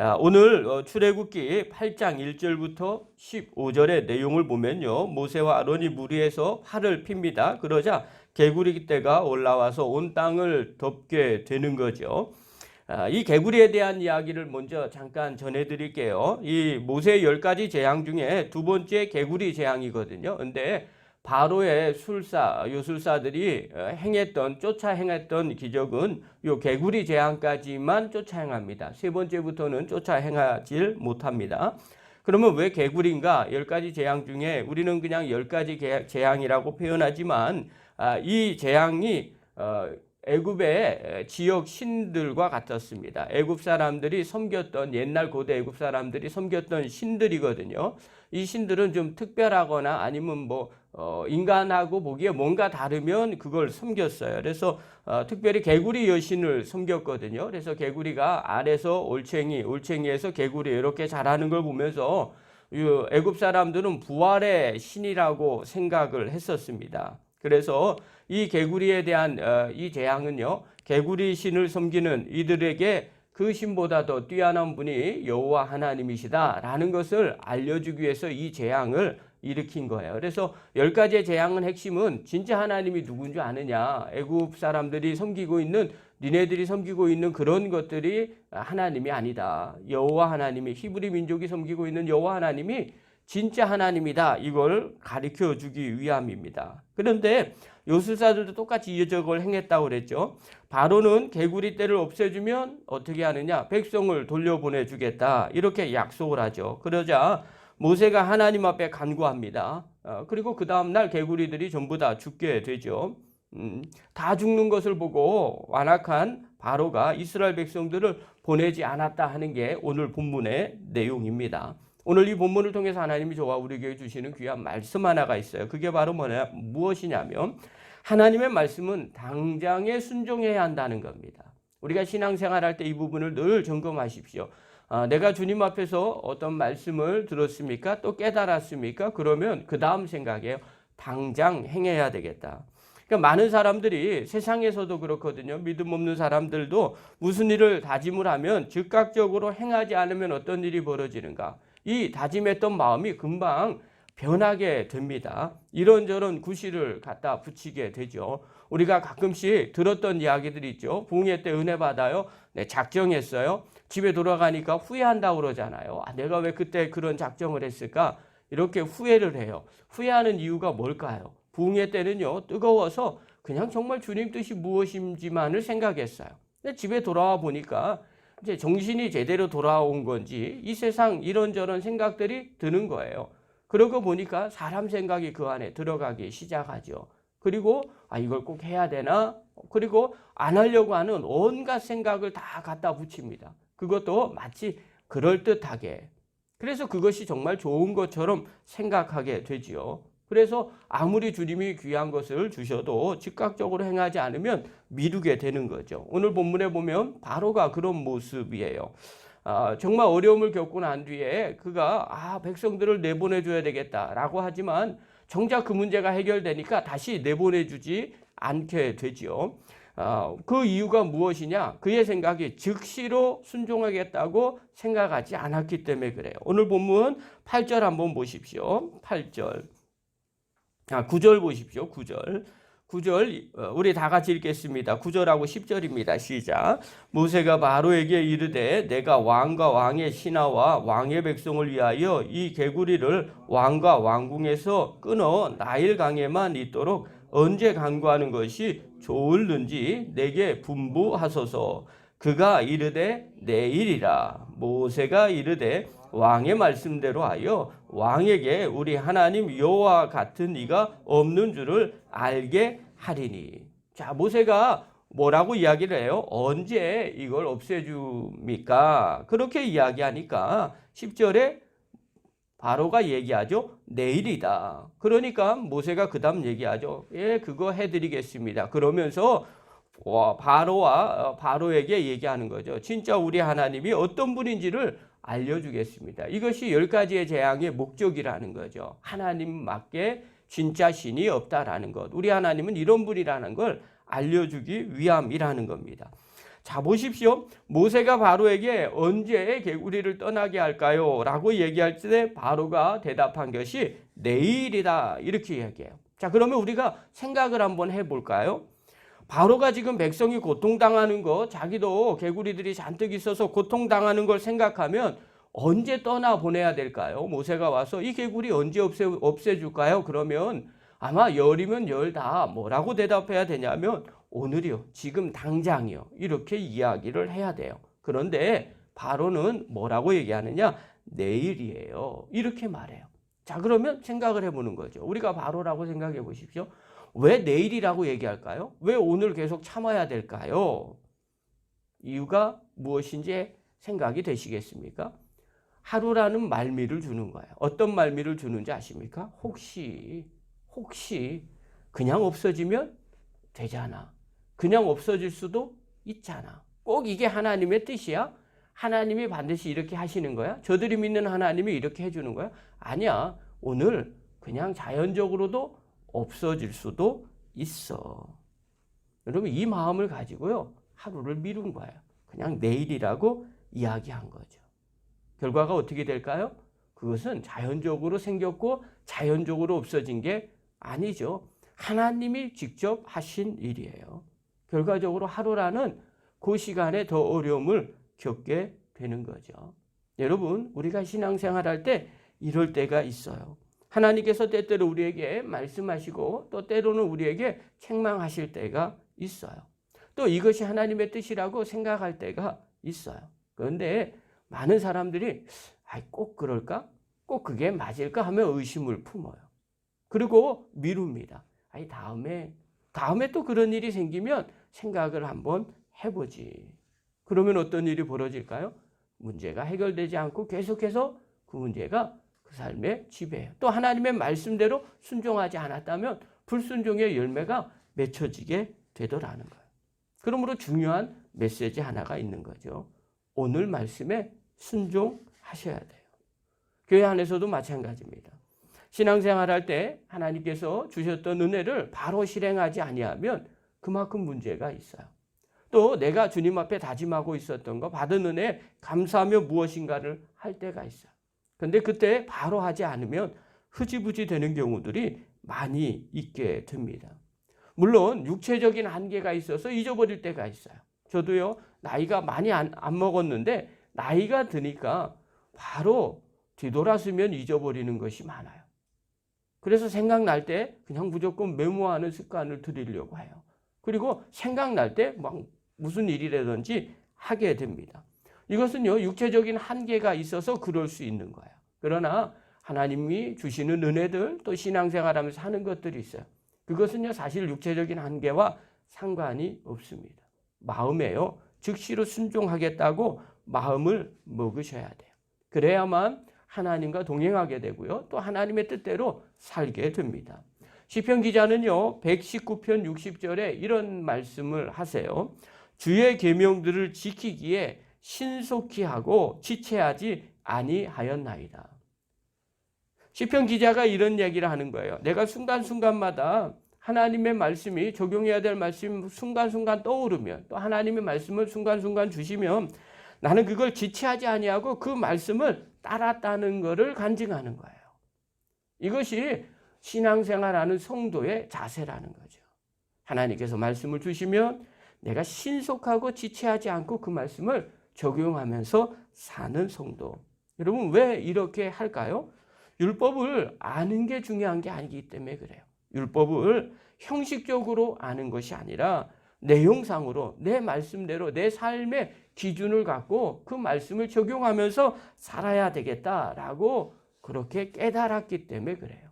아, 오늘 어, 출애굽기 8장 1절부터 15절의 내용을 보면요. 모세와 아론이 무리에서 활을 핍니다. 그러자 개구리 떼가 올라와서 온 땅을 덮게 되는 거죠. 아, 이 개구리에 대한 이야기를 먼저 잠깐 전해드릴게요. 이 모세 열 가지 재앙 중에 두 번째 개구리 재앙이거든요. 근데 바로의 술사, 요술사들이 어, 행했던 쫓아 행했던 기적은 요 개구리 재앙까지만 쫓아 행합니다. 세 번째부터는 쫓아 행하질 못합니다. 그러면 왜 개구리인가? 열 가지 재앙 중에 우리는 그냥 열 가지 개- 재앙이라고 표현하지만 아, 이 재앙이 어, 애굽의 지역 신들과 같았습니다. 애굽 사람들이 섬겼던 옛날 고대 애굽 사람들이 섬겼던 신들이거든요. 이 신들은 좀 특별하거나 아니면 뭐 어, 인간하고 보기에 뭔가 다르면 그걸 섬겼어요. 그래서 어, 특별히 개구리 여신을 섬겼거든요. 그래서 개구리가 알에서 올챙이, 올챙이에서 개구리 이렇게 자라는 걸 보면서 이 애굽 사람들은 부활의 신이라고 생각을 했었습니다. 그래서 이 개구리에 대한 어, 이 재앙은요, 개구리 신을 섬기는 이들에게 그 신보다 더 뛰어난 분이 여호와 하나님이시다라는 것을 알려주기 위해서 이 재앙을 일으킨 거예요. 그래서 열 가지의 재앙은 핵심은 진짜 하나님이 누군지 아느냐? 애굽 사람들이 섬기고 있는 니네들이 섬기고 있는 그런 것들이 하나님이 아니다. 여호와 하나님이 히브리 민족이 섬기고 있는 여호와 하나님이 진짜 하나님이다. 이걸 가르쳐 주기 위함입니다. 그런데 요술사들도 똑같이 이적을 행했다고 그랬죠. 바로는 개구리 떼를 없애주면 어떻게 하느냐? 백성을 돌려보내 주겠다. 이렇게 약속을 하죠. 그러자 모세가 하나님 앞에 간구합니다. 어, 그리고 그 다음날 개구리들이 전부 다 죽게 되죠. 음, 다 죽는 것을 보고 완악한 바로가 이스라엘 백성들을 보내지 않았다 하는 게 오늘 본문의 내용입니다. 오늘 이 본문을 통해서 하나님이 저와 우리에게 주시는 귀한 말씀 하나가 있어요. 그게 바로 뭐냐, 무엇이냐면 하나님의 말씀은 당장에 순종해야 한다는 겁니다. 우리가 신앙생활 할때 이 부분을 늘 점검하십시오. 아, 내가 주님 앞에서 어떤 말씀을 들었습니까? 또 깨달았습니까? 그러면 그 다음 생각이에요. 당장 행해야 되겠다. 그러니까 많은 사람들이 세상에서도 그렇거든요. 믿음 없는 사람들도 무슨 일을 다짐을 하면 즉각적으로 행하지 않으면 어떤 일이 벌어지는가? 이 다짐했던 마음이 금방 변하게 됩니다. 이런저런 구실을 갖다 붙이게 되죠. 우리가 가끔씩 들었던 이야기들이 있죠. 붕괴 때 은혜 받아요. 네, 작정했어요. 집에 돌아가니까 후회한다고 그러잖아요. 아, 내가 왜 그때 그런 작정을 했을까? 이렇게 후회를 해요. 후회하는 이유가 뭘까요? 부흥회 때는요, 뜨거워서 그냥 정말 주님 뜻이 무엇인지만을 생각했어요. 근데 집에 돌아와 보니까 이제 정신이 제대로 돌아온 건지 이 세상 이런저런 생각들이 드는 거예요. 그러고 보니까 사람 생각이 그 안에 들어가기 시작하죠. 그리고 아, 이걸 꼭 해야 되나? 그리고 안 하려고 하는 온갖 생각을 다 갖다 붙입니다. 그것도 마치 그럴듯하게. 그래서 그것이 정말 좋은 것처럼 생각하게 되지요. 그래서 아무리 주님이 귀한 것을 주셔도 즉각적으로 행하지 않으면 미루게 되는 거죠. 오늘 본문에 보면 바로가 그런 모습이에요. 아, 정말 어려움을 겪고 난 뒤에 그가 아, 백성들을 내보내 줘야 되겠다라고 하지만 정작 그 문제가 해결되니까 다시 내보내 주지 않게 되지요. 아, 그 이유가 무엇이냐? 그의 생각이 즉시로 순종하겠다고 생각하지 않았기 때문에 그래요. 오늘 본문 8절 한번 보십시오. 8절. 아, 9절 보십시오. 9절. 9절 어, 우리 다 같이 읽겠습니다. 9절하고 10절입니다. 시작. 모세가 바로에게 이르되 내가 왕과 왕의 신하와 왕의 백성을 위하여 이 개구리를 왕과 왕궁에서 끊어 나일 강에만 있도록 언제 간구하는 것이 좋을는지 내게 분부하소서. 그가 이르되 내일이라. 모세가 이르되 왕의 말씀대로 하여 왕에게 우리 하나님 여호와 같은 이가 없는 줄을 알게 하리니. 자, 모세가 뭐라고 이야기를 해요? 언제 이걸 없애줍니까? 그렇게 이야기하니까 10절에 바로가 얘기하죠. 내일이다. 그러니까 모세가 그 다음 얘기하죠. 예, 그거 해드리겠습니다. 그러면서 와, 바로와 어, 바로에게 얘기하는 거죠. 진짜 우리 하나님이 어떤 분인지를 알려주겠습니다. 이것이 열 가지의 재앙의 목적이라는 거죠. 하나님 맞게 진짜 신이 없다라는 것. 우리 하나님은 이런 분이라는 걸 알려주기 위함이라는 겁니다. 자 보십시오. 모세가 바로에게 언제 개구리를 떠나게 할까요? 라고 얘기할 때 바로가 대답한 것이 내일이다. 이렇게 얘기해요. 자 그러면 우리가 생각을 한번 해볼까요? 바로가 지금 백성이 고통당하는 거 자기도 개구리들이 잔뜩 있어서 고통당하는 걸 생각하면 언제 떠나 보내야 될까요? 모세가 와서 이 개구리 언제 없애, 없애줄까요? 그러면 아마 열이면 열 다 뭐라고 대답해야 되냐면 오늘이요. 지금 당장이요. 이렇게 이야기를 해야 돼요. 그런데 바로는 뭐라고 얘기하느냐? 내일이에요. 이렇게 말해요. 자, 그러면 생각을 해보는 거죠. 우리가 바로라고 생각해 보십시오. 왜 내일이라고 얘기할까요? 왜 오늘 계속 참아야 될까요? 이유가 무엇인지 생각이 되시겠습니까? 하루라는 말미를 주는 거예요. 어떤 말미를 주는지 아십니까? 혹시, 혹시 그냥 없어지면 되잖아. 그냥 없어질 수도 있잖아. 꼭 이게 하나님의 뜻이야? 하나님이 반드시 이렇게 하시는 거야? 저들이 믿는 하나님이 이렇게 해주는 거야? 아니야. 오늘 그냥 자연적으로도 없어질 수도 있어. 여러분, 이 마음을 가지고요. 하루를 미룬 거예요. 그냥 내일이라고 이야기한 거죠. 결과가 어떻게 될까요? 그것은 자연적으로 생겼고 자연적으로 없어진 게 아니죠. 하나님이 직접 하신 일이에요. 결과적으로 하루라는 그 시간에 더 어려움을 겪게 되는 거죠. 여러분, 우리가 신앙생활 할 때 이럴 때가 있어요. 하나님께서 때때로 우리에게 말씀하시고 또 때로는 우리에게 책망하실 때가 있어요. 또 이것이 하나님의 뜻이라고 생각할 때가 있어요. 그런데 많은 사람들이 꼭 그럴까? 꼭 그게 맞을까 하며 의심을 품어요. 그리고 미룹니다. 아니 다음에 다음에 또 그런 일이 생기면 생각을 한번 해보지. 그러면 어떤 일이 벌어질까요? 문제가 해결되지 않고 계속해서 그 문제가 그 삶에 지배해요. 또 하나님의 말씀대로 순종하지 않았다면 불순종의 열매가 맺혀지게 되더라는 거예요. 그러므로 중요한 메시지 하나가 있는 거죠. 오늘 말씀에 순종하셔야 돼요. 교회 안에서도 마찬가지입니다. 신앙생활 할때 하나님께서 주셨던 은혜를 바로 실행하지 아니하면 그만큼 문제가 있어요. 또 내가 주님 앞에 다짐하고 있었던 거 받은 은혜 감사하며 무엇인가를 할 때가 있어요. 근데 그때 바로 하지 않으면 흐지부지 되는 경우들이 많이 있게 됩니다. 물론 육체적인 한계가 있어서 잊어버릴 때가 있어요. 저도요 나이가 많이 안, 안 먹었는데 나이가 드니까 바로 뒤돌아서면 잊어버리는 것이 많아요. 그래서 생각날 때 그냥 무조건 메모하는 습관을 들이려고 해요. 그리고 생각날 때 막 무슨 일이라든지 하게 됩니다. 이것은요, 육체적인 한계가 있어서 그럴 수 있는 거예요. 그러나 하나님이 주시는 은혜들 또 신앙생활 하면서 하는 것들이 있어요. 그것은요, 사실 육체적인 한계와 상관이 없습니다. 마음에요, 즉시로 순종하겠다고 마음을 먹으셔야 돼요. 그래야만 하나님과 동행하게 되고요. 또 하나님의 뜻대로 살게 됩니다. 시편 기자는요. 119편 60절에 이런 말씀을 하세요. 주의 계명들을 지키기에 신속히 하고 지체하지 아니하였나이다. 시편 기자가 이런 얘기를 하는 거예요. 내가 순간순간마다 하나님의 말씀이 적용해야 될 말씀 순간순간 떠오르면 또 하나님의 말씀을 순간순간 주시면 나는 그걸 지체하지 아니하고 그 말씀을 따랐다는 것을 간증하는 거예요. 이것이 신앙생활하는 성도의 자세라는 거죠. 하나님께서 말씀을 주시면 내가 신속하고 지체하지 않고 그 말씀을 적용하면서 사는 성도. 여러분 왜 이렇게 할까요? 율법을 아는 게 중요한 게 아니기 때문에 그래요. 율법을 형식적으로 아는 것이 아니라 내용상으로 내 말씀대로 내 삶의 기준을 갖고 그 말씀을 적용하면서 살아야 되겠다라고 그렇게 깨달았기 때문에 그래요.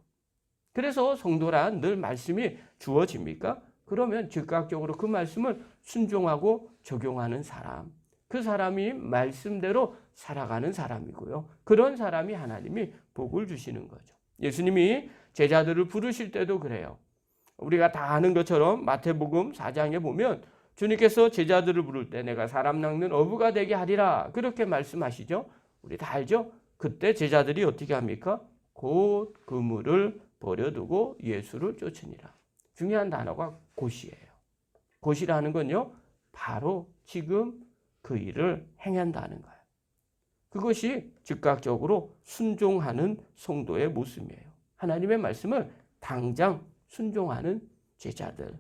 그래서 성도란 늘 말씀이 주어집니까? 그러면 즉각적으로 그 말씀을 순종하고 적용하는 사람. 그 사람이 말씀대로 살아가는 사람이고요. 그런 사람이 하나님이 복을 주시는 거죠. 예수님이 제자들을 부르실 때도 그래요. 우리가 다 아는 것처럼 마태복음 4장에 보면 주님께서 제자들을 부를 때 내가 사람 낚는 어부가 되게 하리라 그렇게 말씀하시죠. 우리 다 알죠? 그때 제자들이 어떻게 합니까? 곧 그물을 버려두고 예수를 쫓으니라. 중요한 단어가 곧이에요. 곧이라는 건요. 바로 지금 그 일을 행한다는 거예요. 그것이 즉각적으로 순종하는 성도의 모습이에요. 하나님의 말씀을 당장 순종하는 제자들.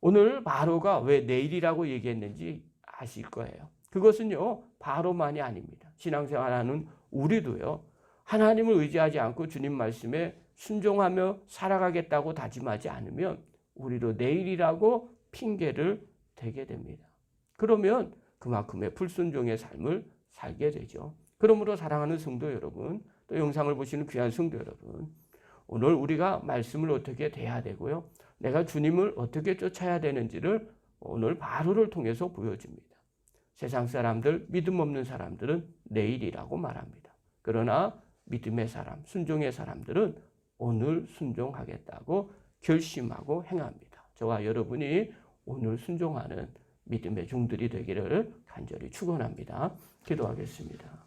오늘 바로가 왜 내일이라고 얘기했는지 아실 거예요. 그것은요, 바로만이 아닙니다. 신앙생활하는 우리도요, 하나님을 의지하지 않고 주님 말씀에 순종하며 살아가겠다고 다짐하지 않으면 우리도 내일이라고 핑계를 대게 됩니다. 그러면 그만큼의 불순종의 삶을 살게 되죠. 그러므로 사랑하는 성도 여러분, 또 영상을 보시는 귀한 성도 여러분, 오늘 우리가 말씀을 어떻게 대해야 되고요. 내가 주님을 어떻게 쫓아야 되는지를 오늘 바로를 통해서 보여줍니다. 세상 사람들, 믿음 없는 사람들은 내일이라고 말합니다. 그러나 믿음의 사람, 순종의 사람들은 오늘 순종하겠다고 결심하고 행합니다. 저와 여러분이 오늘 순종하는 믿음의 종들이 되기를 간절히 축원합니다. 기도하겠습니다.